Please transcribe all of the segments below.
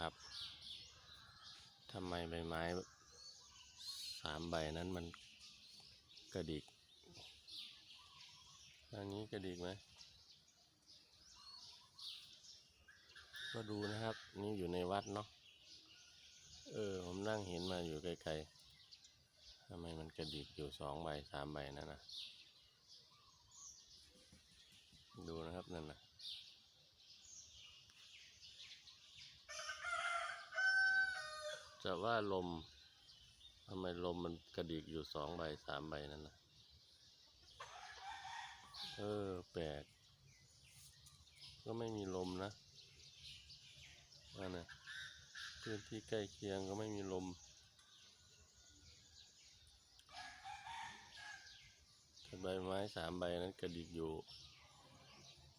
นะครับทำไมใบไม้สามใบนั้นมันกระดิกอันนี้กระดิกไหมก็ดูนะครับ นี่อยู่ในวัดเนาะเออ ผมนั่งเห็นมาอยู่ไกลๆทำไมมันกระดิกอยู่สองใบสามใบนั่นนะดูนะครับนั่นนะ จะว่าลมทำไมลมมันกระดิกอยู่สองใบสามใบนั่นนะเออแปลกก็ไม่มีลมนะนั่นนะพื้นที่ใกล้เคียงก็ไม่มีลมแต่ใบไม้สามใบนั้นกระดิกอยู่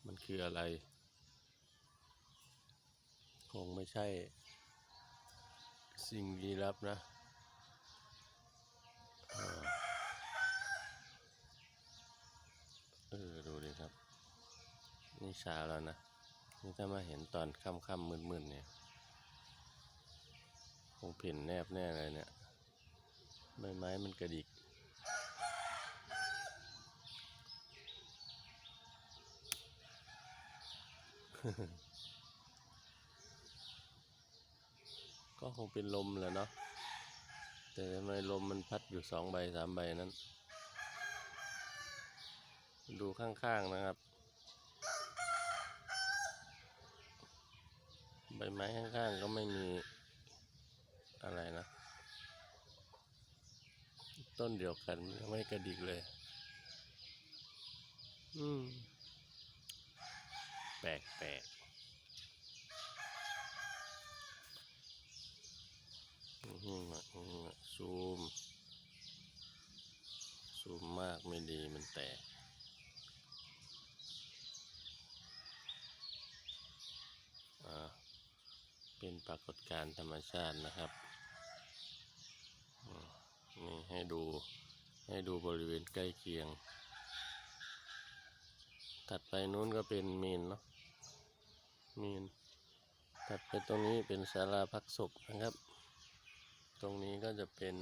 มันคืออะไร คงไม่ใช่ สิ่งลี้ลับนะเออดูดิครับ นี่เช้าแล้วนะ นี่ถ้ามาเห็นตอนค่ำๆมืดๆเนี่ย คงเพ่นแนบแน่เลยเนี่ยใบไม้มันกระดิก ก็คงเป็นลมแหละเนาะแต่ทำไมลมมันพัดอยู่สองใบสามใบนั้น ดูข้างๆนะครับ ใบไม้ข้างๆก็ไม่มีอะไรนะ ต้นเดียวกันยังไม่กระดิกเลย อืม แปลกแปลกอื้อหืออื้อหือซูม ซูมมากไม่ดีมันแตกเป็นปรากฏการณ์ธรรมชาตินะครับนี่ให้ดูให้ดูบริเวณใกล้เคียง ถัดไปนู้นก็เป็นเมนเนาะเมนถัดไปตรงนี้เป็นศาลาพักศพนะครับ ตรงนี้ก็จะเป็น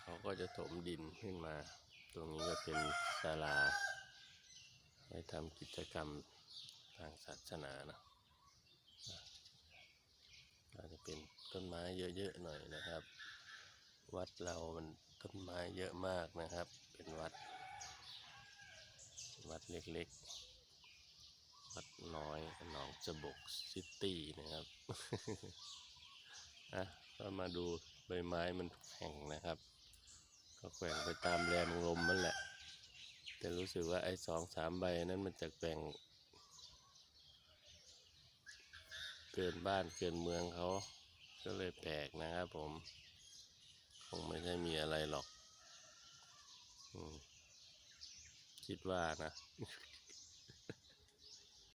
เขาก็จะถมดินขึ้นมา ตรงนี้ก็เป็นศาลาให้ทำกิจกรรมทางศาสนานะก็จะเป็นต้นไม้เยอะๆหน่อยนะครับ วัดเรามันต้นไม้เยอะมากนะครับ เป็นวัด วัดเล็กๆ วัดน้อยหนองจบกซิตี้นะครับะก็มาดูใบไม้มันแข็งนะครับ ก็แกว่งไปตามแรงลมมันแหละ แต่รู้สึกว่าไอ้สองสามใบนั้นมันจะแกว่ง เกินบ้านเกินเมืองเขาก็เลยแปลกนะครับผม คงไม่ใช่มีอะไรหรอกอคิดว่านะ